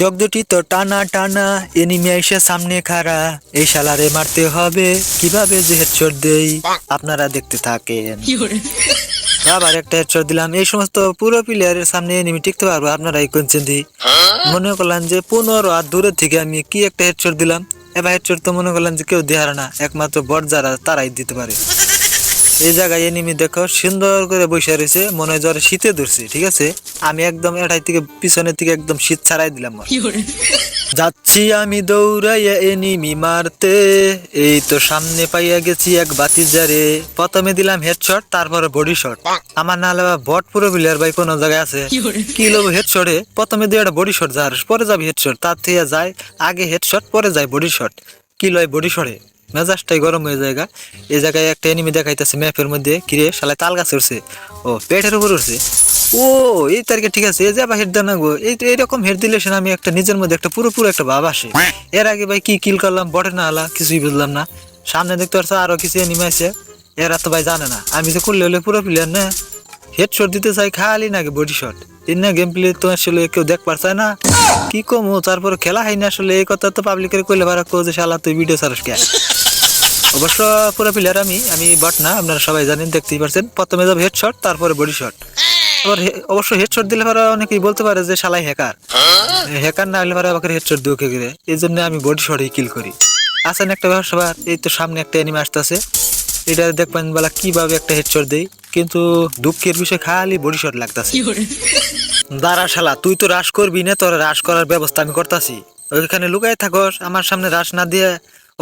চোখ দুটি তো টানা টানা এনিমি এসে সামনে খাড়া। এই শালারে মারতে হবে কীভাবে যে হেডশট দেই? আপনারা দেখতে থাকেন। আবার একটা হেডশট দিলাম এই সমস্ত পুরো প্লেয়ারের সামনে এনিমি টিকতে পারব আপনারা এই কোনছেন দি। মনে করলেন যে পনেরো আর দূরের থেকে আমি কি একটা হেডশট দিলাম এবার হেডশট তো মনে করলেন যে কেউ দেহার না একমাত্র বট যারা তারাই দিতে পারে। এই জায়গায় এনিমি দেখো সুন্দর করে বসে রয়েছে মনে হয় জ্বরে শীতে ধরছে ঠিক আছে? আমি একদম এটাই থেকে পিছনের থেকে একদম শীত ছাড়াই দিলাম যাচ্ছি আমি দৌড়াইয়া এনিমি মারতে এই তো সামনে পাইয়া গেছি এক বাতি বাতিজারে। প্রথমে দিলাম হেডশট তারপরে বডি শট। আমার না হলে বট পুরো প্লেয়ার ভাই কোন জায়গায় আছে। কি লোক হেডশটে? প্রথমে দিয়ে একটা বডি শট যার পরে যাবে হেডশট। তার থেকে যায় আগে হেডশট পরে যায় বডি শট। কি লয় বডি শটে? মেজাজটাই গরম হয়ে যায় গা। এই জায়গায় একটা এনিমি দেখাইতেছে ম্যাপের মধ্যে কিরে শালায় তাল গাছ উঠছে ও, পেটের উপর উঠছে ও, এই তারিখে ঠিক আছে, এই যে আবার হেড দেন গো। এই, এইরকম হেড দিলে আমি একটা নিজের মধ্যে একটা পুরো পুরো একটা ভাব আসে। এর আগে ভাই কি কিল করলাম বটে না আলা, কিছুই বুঝলাম না। সামনে দেখতে পারছ আরও কিছু এনিমি আছে। এরা তো ভাই জানে না। আমি যে করলে হলে পুরো প্লেয়ার না। হেড শট দিতে চাই খালি নাকি বডি শট এই না গেম প্লে তো আসলে কেউ দেখ পারছে না? কি কমো, তারপরে খেলা হয় না আসলে, এই কথা তো পাবলিকের কইলে ভাড়া কো যে শালা তুই ভিডিও সারস কে? অবশ্য পুরো প্লেয়ার আমি আমি বট না, আপনারা সবাই জানেন, দেখতেই পারছেন। প্রথমে যাবে হেডশট তারপরে বডি শট আবার অবশ্য হেডশট দিলে পরে অনেকেই বলতে পারে যে শালাই হ্যাকার হ্যাকার না হলে পরে আমাকে হেডশট কে করে এই জন্য আমি বডি শটেই কিল করি। আসেন একটা ব্যবসা এই তো সামনে একটা এনিমি আসতেছে। এটা দেখবেন বেলা কীভাবে একটা হেডশট দেই। কিন্তু দুঃখের বিষয় খালি বডি শট লাগতেছে। দাঁড়া শালা তুই তো রাশ করবি না তোর রাশ করার ব্যবস্থা আমি করতেছি। ওইখানে লুকাই থাকস আমার সামনে রাশ না দিয়ে।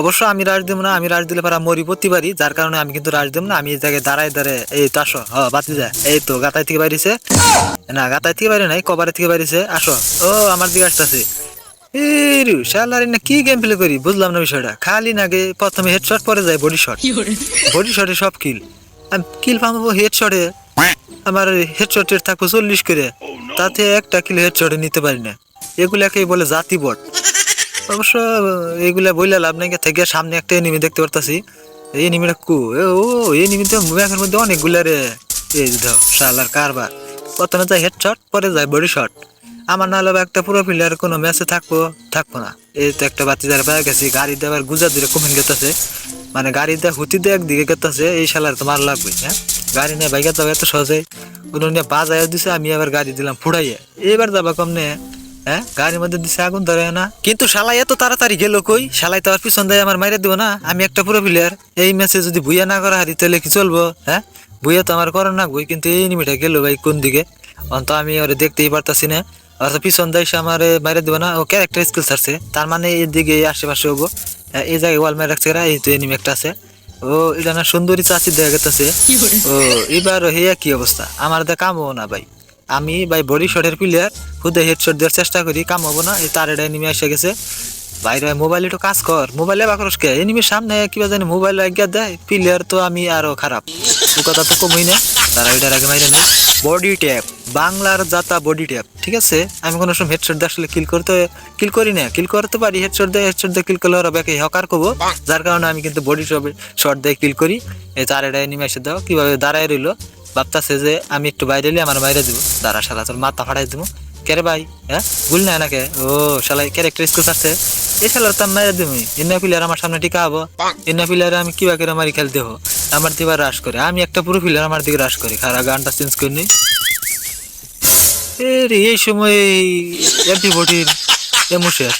অবশ্য আমি রাশ দিব না আমি রাশ দিলে পারা মরি পড়তে পারি যার কারণে আমি কিন্তু রাশ দিব না আমি এই জায়গায় দাঁড়ায় দাঁড়ায় এই তো আসো হ বাতি যা। এই তো গাতাই থেকে বাইরেছে। না গাতাই থেকে বাইরে নাই কবারের থেকে বাইরেছে আসো। ও আমার দিকে আসতেছে। শালার না কি গেম প্লে করি বুঝলাম না বিষয়টা। খালি নাগে প্রথমে হেডশট পরে যায় বডি শট বডি শটে সব কিল আমি কিল পাবো হেডশটে আমার হেডশটের থাকব চল্লিশ করে। তাতে একটা কিলো হেডশটে নিতে পারি না। এগুলাকেই বলে জাতি বট। অবশ্য এগুলা বইলে লাভ নাই থেকে সামনে একটা এনিমি দেখতে পারতাছি। এই এনিমিটা কু? ও এনিমি তো ম্যাপের মধ্যে অনেকগুলা রে। এই দাও শালার কারবার। প্রথমে যায় হেডশট পরে যায় বডি শট আমার না হলে বা একটা পুরো প্লেয়ার কোনো ম্যাচে থাকব থাকব না। এই তো একটা বাতি যারা পেয়ে গেছি, গাড়ি দিয়ে আবার গুজা দিলে কমেন্ট গেতেছে। মানে গাড়ি দিয়ে, হুতি দিয়ে একদিকে গেতেছে, এই শালার তো মার লাগবে হ্যাঁ? গাড়ি নিয়ে বাইকে যাব এত সহজে? উনি বাজায় দিছে আমি আবার গাড়ি দিলাম ফুড়াইয়ে। এবার যাবা কমনে হ্যাঁ? গাড়ির মধ্যে দিছে আগুন ধরে না? কিন্তু শালাই এত তাড়াতাড়ি গেল কই? শালাই তো আর পিছন দেয় আমার মাইরে দিব না। আমি একটা পুরো প্লেয়ার এই ম্যাচে যদি বুইয়া না করা হারি তাহলে কি চলবো হ্যাঁ? বুইয়া তো আমার করার না বই কিন্তু এই নিমিটা গেল ভাই কোন দিকে? অন্ত আমি ওরে দেখতেই পারতাছি না। আর পিছন দেয় আমার মাইরে দিব না ও ক্যারেক্টার স্কিল ছাড়ছে। তার মানে এদিকে আশেপাশে হব। হ্যাঁ, এই জায়গায় ওয়াল মেরে রাখছে এই তো এনিমি একটা আছে। ও এটা না সুন্দরী চাচি দেখা গেতেছে। ও এবার হেয়া কি অবস্থা? আমার দে কামও না ভাই। আমি ভাই বডি শটের প্লেয়ার খুদে হেডশট দেওয়ার চেষ্টা করি কাম হব না এই তার এটা এনিমি এসে গেছে। বাইরে মোবাইল একটু কাজ কর মোবাইলে বাকরস কে? এনিমির সামনে কিবা জানি মোবাইল আজ্ঞা দেয় প্লেয়ার তো আমি আরও খারাপ। কথা তো কমই না। তারা আগে মাইরে বডি ট্যাপ বাংলার জাতা বডি ট্যাপ ঠিক আছে? আমি কোনো সময় হেডশট দিয়ে আসলে কিল করতে কিল করি না। কিল করতে পারি হেডশট দিয়ে হেডশট দিয়ে কিল করলে ওরা ব্যাকে হকার করব। যার কারণে আমি কিন্তু বডি শট দিয়ে কিল করি। এই তার এটা এনিমি এসে দাও কীভাবে দাঁড়ায় রইল। ভাবতাছে যে আমি একটু বাইরে এলে আমার বাইরে দিব। দাঁড়া শালা তোর মাথা ফাটাই দিব। কেরে ভাই? হ্যাঁ? ভুল না নাকে ও শালাই ক্যারেক্টার স্কুল আছে এই শালার তার মাইরে দিব ইন্না প্লেয়ার আমার সামনে টিকা হব। ইন্না প্লেয়ার আমি কিবা করে মারি খেল দেবো আমার দিকে রাশ করে। আমি একটা পুরো ফিলার আমার দিকে রাশ করে। খারাপ গানটা চেঞ্জ করে নি। এই রে, এই সময় এমপি ভোটির এমুশের